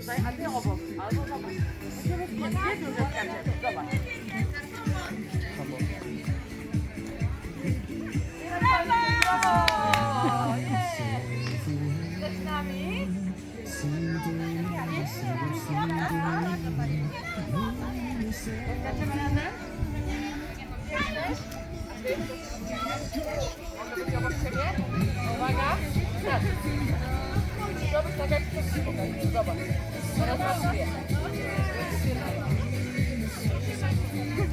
tutaj, a ty obok. Albo zobacz. Zbiec już zeskaczesz. Zobacz. Brawo! Jesteś z nami? Skaczemy razem? Mogę tak jak chcesz się pokazać. Zobacz. Teraz masz dwie.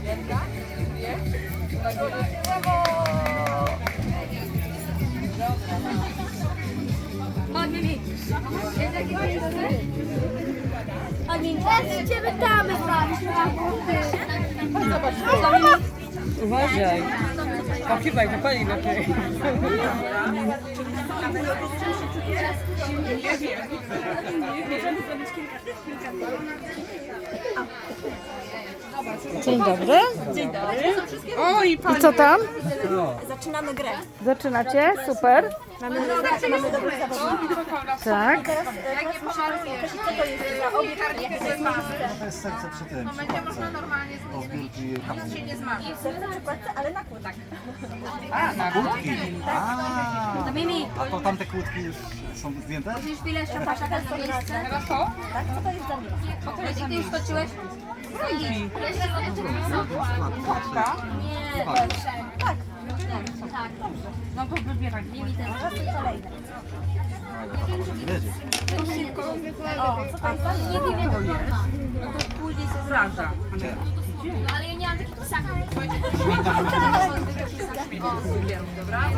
Jedna, dwie. Brawo! Cię Chodź zobacz. Uważaj. Pokiwaj, wypali lepiej. Dzień dobry. O i I co tam? Zaczynamy grę. Zaczynacie? Super. Mamy mamy dobrych zawodników. Tak. Teraz e, teraz musimy określić, co to jest za obiekt, jakie to jest miejsce. To jest serce przy tym, przy klatce. Do zbiórki kapsuł. Serce przy ale na kłódek. A, na Kłódki. A, Mimi, a to tamte kłódki już są zdjęte? musisz chwilę jeszcze patrzeć na to miejsce. Teraz to? Tak, co to jest za miejsce? Już skoczyłeś? Kładka. Nie, tak. Tak. No to wybieraj. Teraz jest kolejne. Nie wiedzieć. O, co to jest za Nie wiem, jak to jest. No to później się Plaża. Ale ja nie mam takich Dobra?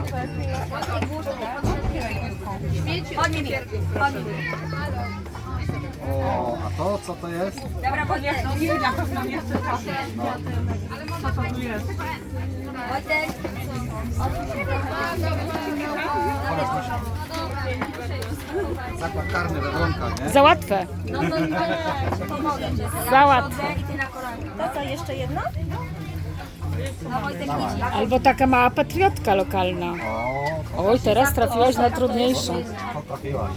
O, a to co to jest? Dobra, bo nie, no nie, na pewno nie chcę czasu. Co to tu jest? Zakład karny we Wronkach, nie? Za łatwe. No to pomogę ci. Za łatwe. I ty na kolankę. To co, jeszcze jedno? Albo taka mała patriotka lokalna. Oj, teraz trafiłaś na trudniejszą. trafiłaś.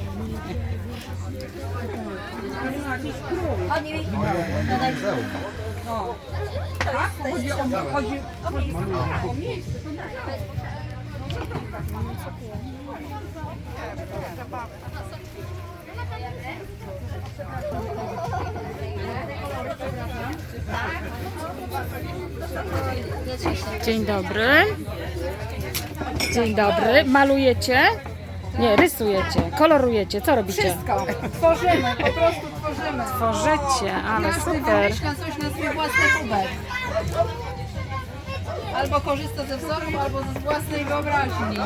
Dzień dobry. Dzień dobry. Malujecie? Nie, rysujecie, kolorujecie. Co robicie? Wszystko. Tworzymy, po prostu tworzymy. Tworzycie, ale Każdy super. wymyśla coś na swój własny kubek. Albo korzysta ze wzorów, albo ze własnej wyobraźni.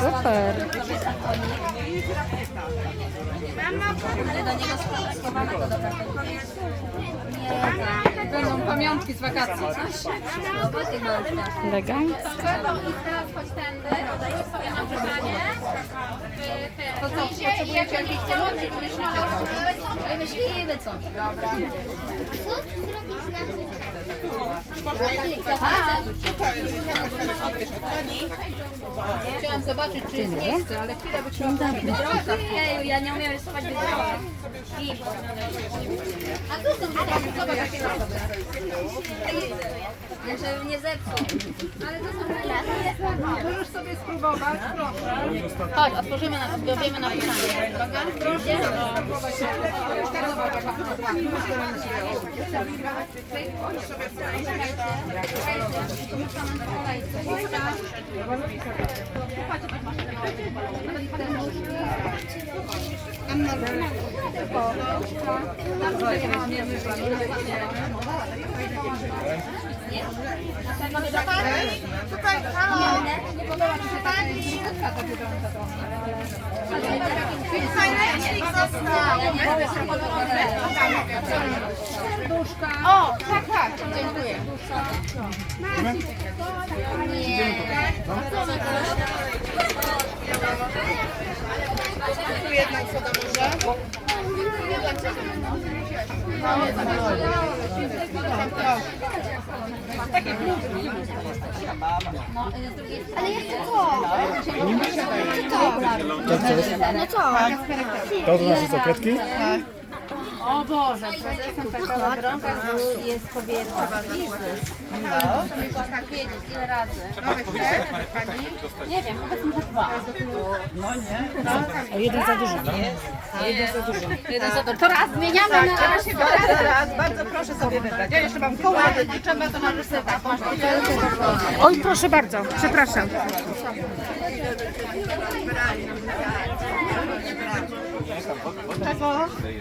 Super. Ale do niego do. Będą pamiątki z wakacji. No Wojtek ma Elegancko. To co, potrzebujecie jakichś pomocy? Wymyślimy coś. Chciałam zobaczyć, czy jest miejsce, ale chwilę by trzeba Eju, ja nie umiem rysować wydrożek. I... A tu są jakie Ja żeby nie zepsuł. Ale to są Możesz sobie spróbować, proszę. Chodź, otworzymy nas, dowiemy na Anna, pytanie. Uwaga, proszę. O, tak, tak, dziękuję. Nie. Tu jednak co to może? Ale ja chcę to. No co? To to nasze sekretki? O Boże, prezesem PKO Biedronka jest kobieta. No. Tak wiedzieć, ile razy. Nie wiem, powiedzmy, że dwa. O, jeden za dużo. Jeden za to raz zmieniamy na Teraz, teraz, bardzo proszę sobie wybrać. Ja jeszcze mam koło, liczymy to na. Masz Oj, proszę bardzo, przepraszam.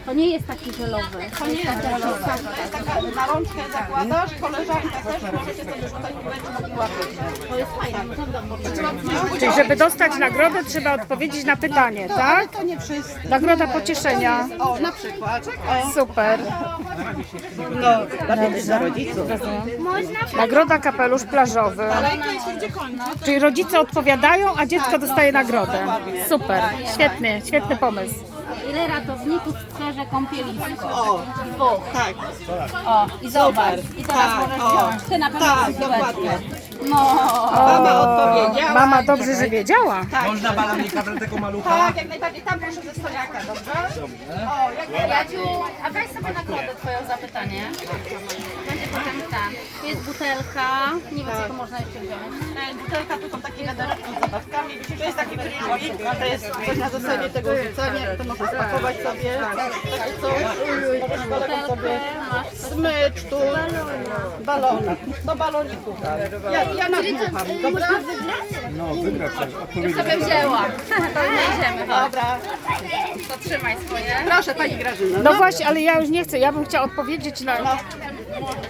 To nie jest taki żelowy. To nie jest taki żelowy. Na rączkę zakładasz, koleżanka też możecie sobie rzucać piłeczkę i łapać. To jest fajne. No to Czyli żeby dostać nagrodę, trzeba odpowiedzieć na pytanie, tak? To nie wszyscy. Nagroda pocieszenia. O, na przykład. Super. no, dla dla rodziców. Nagroda kapelusz plażowy. Czyli rodzice odpowiadają, a dziecko dostaje nagrodę. Super. Świetny, świetny pomysł. Ile ratowników strzeże kąpielisko? O, Dwóch. tak. O, i zobacz. I teraz Tak, możesz o. wziąć. Ty na pewno Tak, dokładnie. No. Mama odpowiedziała. Mama dobrze, że wiedziała. Można balonika dla tego malucha? Tak, jak najbardziej. Tam proszę ze stoliaka, dobrze? O, jak Jadziu, a weź sobie nagrodę twoją tam. Tu jest butelka. Nie wiem, co to można jeszcze wziąć. E, Butelka, tu są takie wiadereczki z zabawkami. To jest taki kryształik, a to jest coś na zasadzie tego rzucenia. To można spakować sobie. Takie coś. Możesz kolegom sobie smycz tu, balonik. Do baloników. Ja, ja nadmucham, dobra? No, wygrać odpowiedzi. Sobie wzięła. Weźmiemy, chodź. Dobra. To trzymaj swoje. Proszę Pani Grażyna. No właśnie, ale ja już nie chcę. Ja bym chciała odpowiedzieć na.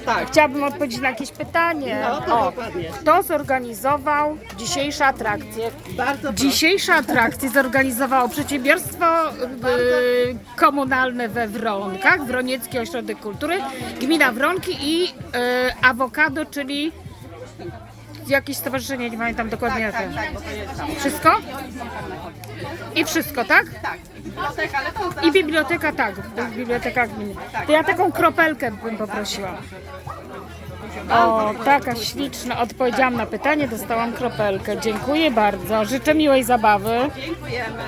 Tak. Chciałabym odpowiedzieć na jakieś pytanie. No, to O, dokładnie. kto zorganizował dzisiejsze atrakcje? Bardzo. Dzisiejsze atrakcje zorganizowało przedsiębiorstwo y, komunalne we Wronkach, Wroniecki Ośrodek Kultury, gmina Wronki i y, Awokado, czyli jakieś stowarzyszenie, nie pamiętam dokładnie jakie. Tak, bo to jest tam. Wszystko? I wszystko, tak? Tak. I biblioteka, tak, biblioteka gminy. To ja taką kropelkę bym poprosiła. O, taka śliczna. Odpowiedziałam na pytanie, dostałam kropelkę. Dziękuję bardzo. Życzę miłej zabawy. dziękujemy.